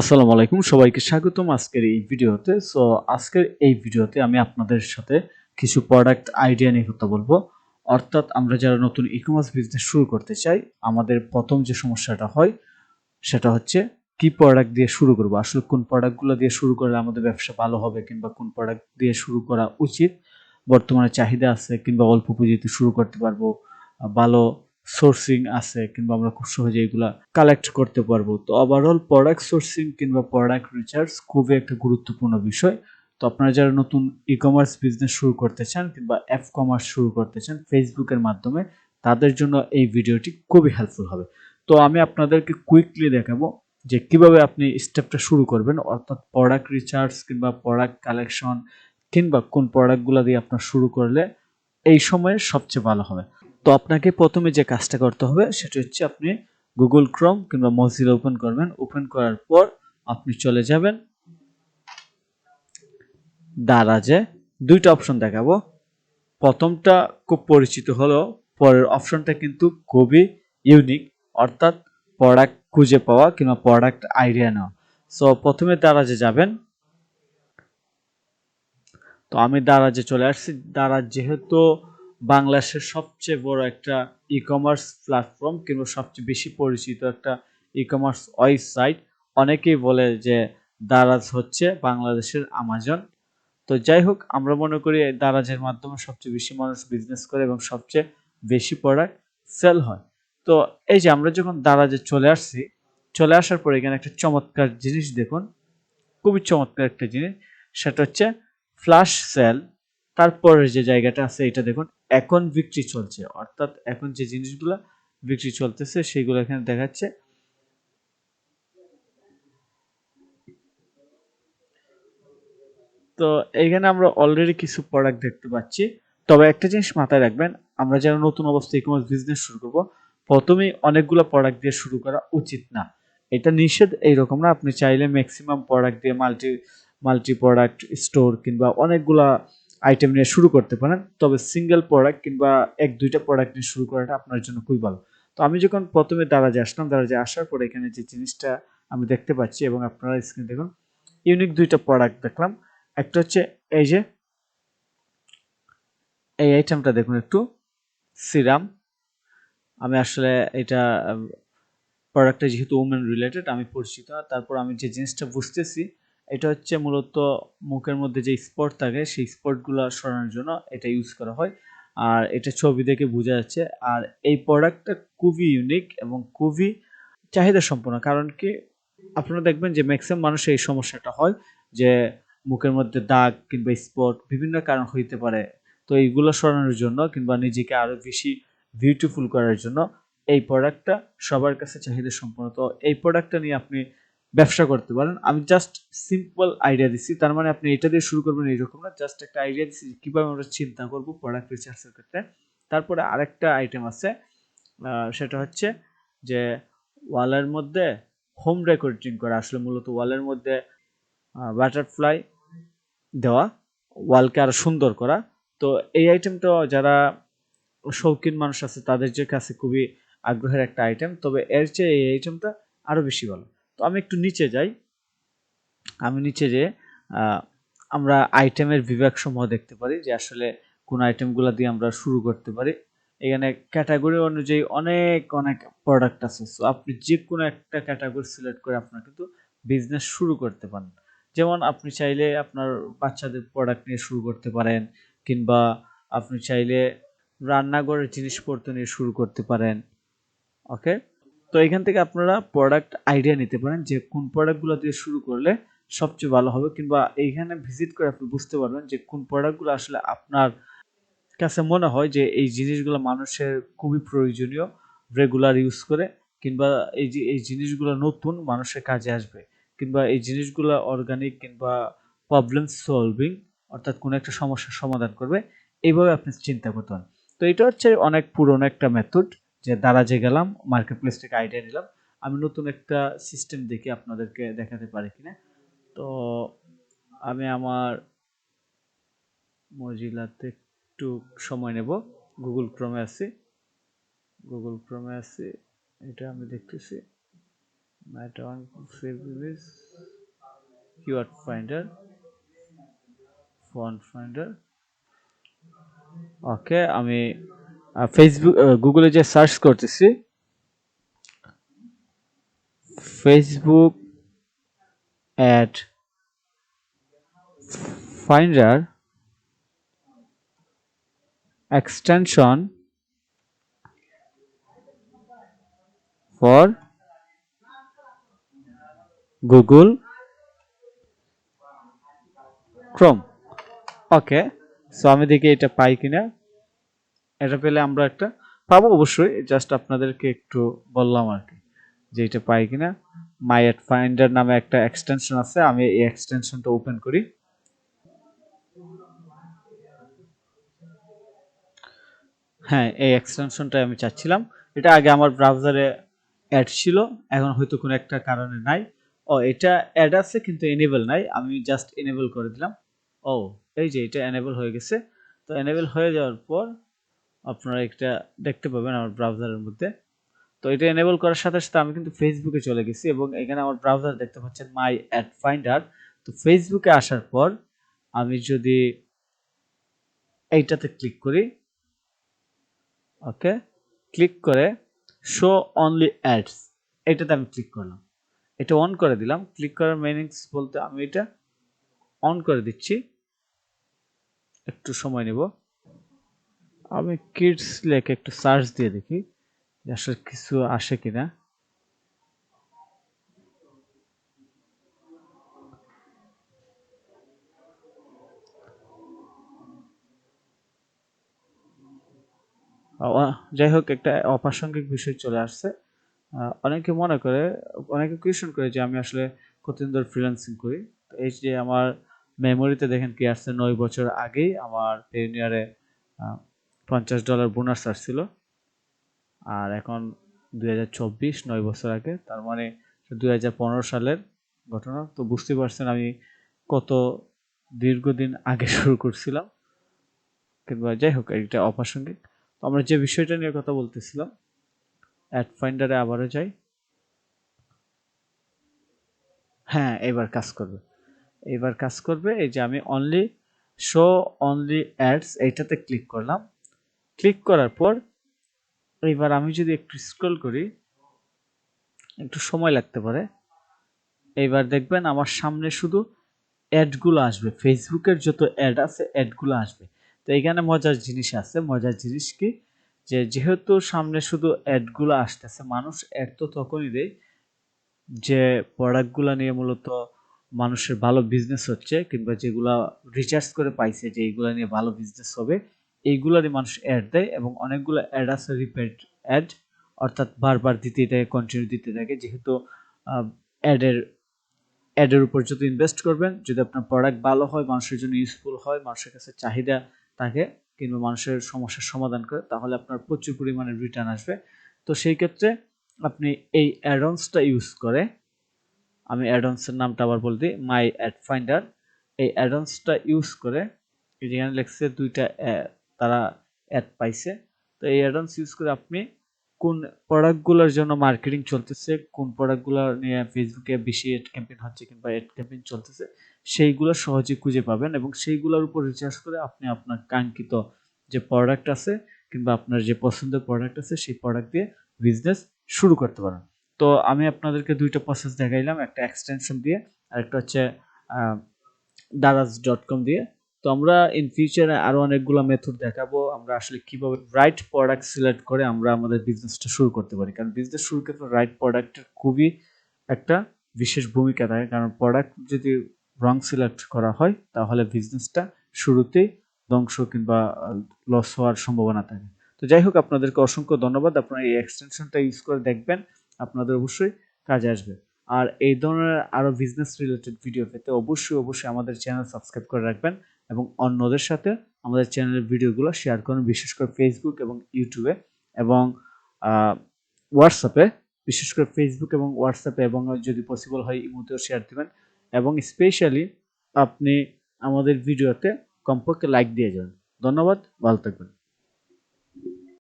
আসসালামু আলাইকুম, সবাইকে স্বাগতম আজকের এই ভিডিওতে। সো আজকের এই ভিডিওতে আমি আপনাদের সাথে কিছু প্রোডাক্ট আইডিয়া নিয়ে কথা বলব। অর্থাৎ আমরা যারা নতুন ই কমার্স বিজনেস শুরু করতে চাই, আমাদের প্রথম যে সমস্যাটা হয়, সেটা হচ্ছে কি প্রোডাক্ট দিয়ে শুরু করব? আসলে কোন প্রোডাক্টগুলো দিয়ে শুরু করলে আমাদের ব্যবসা ভালো হবে কিংবা কোন প্রোডাক্ট দিয়ে শুরু করা উচিত? বর্তমানে চাহিদা আছে কিংবা অল্প পুঁজিতে শুরু করতে পারব, ভালো সোর্সিং আছে কিংবা আমরা খুব সহজে এগুলা কালেক্ট করতে পারব। তো ওভারঅল প্রোডাক্ট সোর্সিং কিংবা প্রোডাক্ট রিচার্জ খুবই একটা গুরুত্বপূর্ণ বিষয়। তো আপনারা যারা নতুন ই কমার্স বিজনেস শুরু করতে চান কিংবা অ্যাপ কমার্স শুরু করতে চান ফেসবুকের মাধ্যমে, তাদের জন্য এই ভিডিওটি খুবই হেল্পফুল হবে। তো আমি আপনাদেরকে কুইকলি দেখাবো যে কীভাবে আপনি স্টেপটা শুরু করবেন, অর্থাৎ প্রোডাক্ট রিচার্জ কিংবা প্রোডাক্ট কালেকশন কিংবা কোন প্রোডাক্টগুলো দিয়ে আপনার শুরু করলে এই সময়ে সবচেয়ে ভালো হবে। তো আপনাকে প্রথমে যে কাজটা করতে হবে, সেটা হচ্ছে আপনি গুগল ক্রম কিংবা মজিলা ওপেন করবেন। ওপেন করার পর আপনি চলে যাবেন। দারাজে দুইটা অপশন দেখাবো। প্রথমটা খুব পরিচিত হলো, পরের অপশনটা কিন্তু খুবই ইউনিক অর্থাৎ প্রোডাক্ট খুঁজে পাওয়া কিংবা প্রোডাক্ট আইডিয়া নেওয়া। সো প্রথমে দারাজে যাবেন। তো আমি দারাজে চলে আসছি। দারাজ যেহেতু বাংলাদেশের সবচেয়ে বড় একটা ই কমার্স প্ল্যাটফর্ম কিংবা সবচেয়ে বেশি পরিচিত একটা ই কমার্স ওয়েবসাইট অনেকেই বলে যে দারাজ হচ্ছে বাংলাদেশের আমাজন। তো যাই হোক, আমরা মনে করি দারাজের মাধ্যমে সবচেয়ে বেশি মানুষ বিজনেস করে এবং সবচেয়ে বেশি প্রোডাক্ট সেল হয়। তো এই যে আমরা যখন দারাজে চলে আসছি, চলে আসার পরে এখানে একটা চমৎকার জিনিস দেখুন। খুবই চমৎকার একটা জিনিস, সেটা হচ্ছে ফ্লাশ সেল তারপরের যে জায়গাটা আছে, এটা দেখুন, এখন বিক্রি চলছে। অর্থাৎ এখন যে জিনিসগুলো বিক্রি চলতেছে সেইগুলো এখানে দেখাচ্ছে। তো এইখানে আমরা অলরেডি কিছু প্রোডাক্ট দেখতে পাচ্ছি। তবে একটা জিনিস মাথায় রাখবেন, আমরা যারা নতুন অবস্থায় ই কমার্স বিজনেস শুরু করব, প্রথমেই অনেকগুলো প্রোডাক্ট দিয়ে শুরু করা উচিত না। এটা নিষেধ এইরকম না, আপনি চাইলে ম্যাক্সিমাম প্রোডাক্ট দিয়ে মাল্টি মাল্টি প্রোডাক্ট স্টোর কিংবা অনেকগুলা আইটেম নিয়ে শুরু করতে পারেন, তবে সিঙ্গেল প্রোডাক্ট কিংবা এক, দুইটা প্রোডাক্ট নিয়ে শুরু করাটা আপনার জন্য খুবই ভালো। তো আমি যখন প্রথমে দারাজে আসলাম, দারাজে আসার পরে এখানে যে জিনিসটা আমি দেখতে পাচ্ছি এবং আপনারা স্ক্রিনে দেখুন ইউনিক দুইটা প্রোডাক্ট দেখলাম। একটা হচ্ছে এই যে, এই আইটেমটা দেখুন একটু সিরাম আমি আসলে এটা প্রোডাক্টটা যেহেতু ওমেন রিলেটেড আমি পরিচিত তারপর আমি যে জিনিসটা বুঝতেছি এটা হচ্ছে মূলত মুখের মধ্যে যে স্পট থাকে, সেই স্পটগুলো সরানোর জন্য এটা ইউজ করা হয়। আর এটা ছবি দেখে বোঝা যাচ্ছে। আর এই প্রোডাক্টটা খুবই ইউনিক এবং খুবই চাহিদা সম্পন্ন। কারণ কি? আপনারা দেখবেন যে ম্যাক্সিমাম মানুষের এই সমস্যাটা হয় যে মুখের মধ্যে দাগ কিংবা স্পট বিভিন্ন কারণ হইতে পারে। তো এইগুলো সরানোর জন্য কিংবা নিজেকে আরও বেশি বিউটিফুল করার জন্য এই প্রোডাক্টটা সবার কাছে চাহিদা সম্পন্ন। তো এই প্রোডাক্টটা নিয়ে আপনি ব্যবসা করতে পারেন। আমি জাস্ট সিম্পল আইডিয়া দিচ্ছি তার মানে আপনি এটা দিয়ে শুরু করবেন এইরকম না। জাস্ট একটা আইডিয়া দিচ্ছি কীভাবে আমরা চিন্তা করব প্রোডাক্ট রিসার্চের ক্ষেত্রে। তারপরে আরেকটা আইটেম আছে সেটা হচ্ছে যে ওয়ালের মধ্যে হোম ডেকোরেটিং করা। আসলে মূলত ওয়ালের মধ্যে বাটারফ্লাই দেওয়া ওয়ালকে আরও সুন্দর করা। তো এই আইটেমটা যারা শৌখিন মানুষ আছে, তাদের যে কাছে খুবই আগ্রহের একটা আইটেম তবে এর চেয়ে এই আইটেমটা আরও বেশি ভালো। তো আমি একটু নিচে যাই। আমি নিচে যে আমরা আইটেমের বিভাগ সমূহ দেখতে পারি যে আসলে কোন আইটেমগুলো দিয়ে আমরা শুরু করতে পারি। এখানে ক্যাটাগরি অনুযায়ী অনেক অনেক প্রোডাক্ট আছে। সো আপনি যে কোনো একটা ক্যাটাগরি সিলেক্ট করে আপনার কিন্তু বিজনেস শুরু করতে পারেন। যেমন আপনি চাইলে আপনার বাচ্চাদের প্রোডাক্ট নিয়ে শুরু করতে পারেন, কিংবা আপনি চাইলে রান্নাঘরের জিনিসপত্র নিয়ে শুরু করতে পারেন। ওকে তো এখান থেকে আপনারা প্রোডাক্ট আইডিয়া নিতে পারেন যে কোন প্রোডাক্টগুলো দিয়ে শুরু করলে সবচেয়ে ভালো হবে কিংবা এইখানে ভিজিট করে আপনি বুঝতে পারবেন যে কোন প্রোডাক্টগুলো আসলে আপনার কাছে মনে হয় যে এই জিনিসগুলো মানুষের খুবই প্রয়োজনীয় রেগুলার ইউজ করে কিংবা এই যে, এই জিনিসগুলো নতুন মানুষের কাজে আসবে কিংবা এই জিনিসগুলো অর্গানিক কিংবা প্রবলেম সলভিং অর্থাৎ কোনো একটা সমস্যার সমাধান করবে এইভাবে আপনি চিন্তা করতে পারেন। তো এটা হচ্ছে অনেক পুরনো একটা মেথড যে দারাজে গেলাম মার্কেট প্লেস থেকে আইডিয়া নিলাম, আমি নতুন একটা সিস্টেম দেখে আপনাদেরকে দেখাতে পারি কিনা। তো আমি আমার মজিলাতে একটু সময় নেব। গুগল ক্রমে আছি। গুগল ক্রমে আছি। এটা আমি দেখতেছি। One service, keyword finder, font finder ওকে আমি ফেসবুক গুগলে যে সার্চ করতেছি Facebook ad finder extension for Google Chrome. Okay so আমি দেখি এটা পাই কিনা। এটা পেলে আমরা একটা পাবো অবশ্যই জাস্ট আপনাদেরকে একটু বললাম আর কি যে এটা পাই কিনা। মাই এট ফাইন্ডার নামে একটা এক্সটেনশন আছে, আমি এই এক্সটেনশনটা ওপেন করি। হ্যাঁ এই এক্সটেনশনটা আমি চাচ্ছিলাম। এটা আগে আমার ব্রাউজারে অ্যাড ছিল, এখন হয়তো কোনো একটা কারণে নাই। ও, এটা অ্যাড আছে কিন্তু এনেবল নাই, আমি জাস্ট এনেবল করে দিলাম। ও, এই যে এটা এনেবল হয়ে গেছে। তো এনেবল হয়ে যাওয়ার পর আপনারা এটা দেখতে পাবেন আমার ব্রাউজারের মধ্যে। তো এটা এনেবল করার সাথে সাথে আমি কিন্তু ফেসবুকে চলে গেছি এবং এখানে আমার ব্রাউজার দেখতে পাচ্ছেন মাই অ্যাড ফাইন্ডার তো ফেসবুকে আসার পর আমি যদি এইটাতে ক্লিক করি ওকে ক্লিক করে শো অনলি অ্যাডস এটাতে আমি ক্লিক করলাম। এটা অন করে দিলাম। ক্লিক করার মিনিংস বলতে আমি এটা অন করে দিচ্ছি। একটু সময় নেব। আমি কিডস লেখে একটু সার্চ দিয়ে দেখি আসলে কিছু আসে কিনা। যাই হোক, একটা অপ্রাসঙ্গিক বিষয় চলে আসছে। অনেকে মনে করে, অনেকে কোয়েশন করে যে আমি আসলে কতদিন ধরে ফ্রিল্যান্সিং করি। এই যে আমার মেমোরিতে দেখেন কি আসছে নয় বছর আগেই আমার পেনিয়ারে পঞ্চাশ ডলার বোনাস আসছিল। আর এখন দুই হাজার চব্বিশ, নয় বছর আগে, তার মানে দুই হাজার পনেরো সালের ঘটনা। তো বুঝতে পারছেন আমি কত দীর্ঘদিন আগে শুরু করছিলাম। কিংবা যাই হোক, এটা অপ্রাসঙ্গিক। তো আমরা যে বিষয়টা নিয়ে কথা বলতেছিলাম অ্যাড ফাইন্ডারে আবারও যাই। হ্যাঁ এবার কাজ করবে। এবার কাজ করবে, এই যে আমি অনলি শো অনলি অ্যাডস এইটাতে ক্লিক করলাম। ক্লিক করার পর, এবার আমি যদি একটু স্ক্রল করি, একটু সময় লাগতে পারে। এইবার দেখবেন আমার সামনে শুধু অ্যাডগুলো আসবে। ফেসবুকের যত অ্যাড আছে অ্যাডগুলো আসবে। তো এখানে মজার জিনিস আছে। মজার জিনিস কি? যে যেহেতু সামনে শুধু অ্যাডগুলো আসতেছে, মানুষ অ্যাড তো তখনই দেয় যে প্রোডাক্টগুলো নিয়ে মূলত মানুষের ভালো বিজনেস হচ্ছে কিংবা যেগুলা রিচার্জ করে পাইছে যে এইগুলো নিয়ে ভালো বিজনেস হবে। এইগুলারই মানুষ অ্যাড দেয় এবং অনেকগুলো অ্যাড আছে রিপিট অ্যাড অর্থাৎ বারবার দিতে থাকে কন্টিনিউ দিতে থাকে। যেহেতু অ্যাডের অ্যাডের উপর যদি ইনভেস্ট করবেন, যদি আপনার প্রোডাক্ট ভালো হয়, মানুষের জন্য ইউজফুল হয়, মানুষের কাছে চাহিদা থাকে কিংবা মানুষের সমস্যার সমাধান করে, তাহলে আপনার প্রচুর পরিমাণে রিটার্ন আসবে। তো সেই ক্ষেত্রে আপনি এই অ্যাডন্সটা ইউজ করে, আমি অ্যাডন্সের নামটা আবার বল দিই মাই অ্যাড ফাইন্ডার এই অ্যাডন্সটা ইউজ করে যেখানে লেখছে দুইটা তারা অ্যাড পাইছে। তো এই অ্যাডন্স ইউজ করে আপনি কোন প্রোডাক্টগুলোর জন্য মার্কেটিং চলতেছে, কোন প্রোডাক্টগুলো নিয়ে ফেসবুকে বেশি এড ক্যাম্পেইন হচ্ছে কিংবা এড ক্যাম্পেইন চলতেছে, সেইগুলো সহজে খুঁজে পাবেন এবং সেইগুলোর উপর রিচার্জ করে আপনি আপনার কাঙ্ক্ষিত যে প্রোডাক্ট আছে কিংবা আপনার যে পছন্দের প্রোডাক্ট আছে সেই প্রোডাক্ট দিয়ে বিজনেস শুরু করতে পারেন। তো আমি আপনাদেরকে দুইটা প্রসেস দেখাইলাম, একটা এক্সটেনশন দিয়ে আর একটা হচ্ছে দারাজ ডট কম দিয়ে। তো আমরা ইন ফিউচারে আরও অনেকগুলো মেথড দেখাবো, আমরা আসলে কীভাবে রাইট প্রোডাক্ট সিলেক্ট করে আমরা আমাদের বিজনেসটা শুরু করতে পারি। কারণ বিজনেস শুরু করতে রাইট প্রোডাক্টের খুবই একটা বিশেষ ভূমিকা থাকে। কারণ প্রোডাক্ট যদি রং সিলেক্ট করা হয়, তাহলে বিজনেসটা শুরুতেই ধ্বংস কিংবা লস হওয়ার সম্ভাবনা থাকে। তো যাই হোক, আপনাদেরকে অসংখ্য ধন্যবাদ। আপনারা এই এক্সটেনশনটা ইউজ করে দেখবেন, আপনাদের অবশ্যই কাজে আসবে। আর এই ধরনের আরও বিজনেস রিলেটেড ভিডিও পেতে অবশ্যই অবশ্যই আমাদের চ্যানেল সাবস্ক্রাইব করে রাখবেন। এবং অন্যদের সাথে আমাদের চ্যানেলের ভিডিওগুলো শেয়ার করুন, বিশেষ করে ফেসবুক এবং ইউটিউবে এবং হোয়াটসঅ্যাপে বিশেষ করে ফেসবুক এবং হোয়াটসঅ্যাপে এবং যদি পসিবল হয় ইমোতেও শেয়ার দেবেন এবং স্পেশালি আপনি আমাদের ভিডিওতে কমপক্ষে লাইক দিয়ে যাবেন। ধন্যবাদ, ভালো থাকবেন।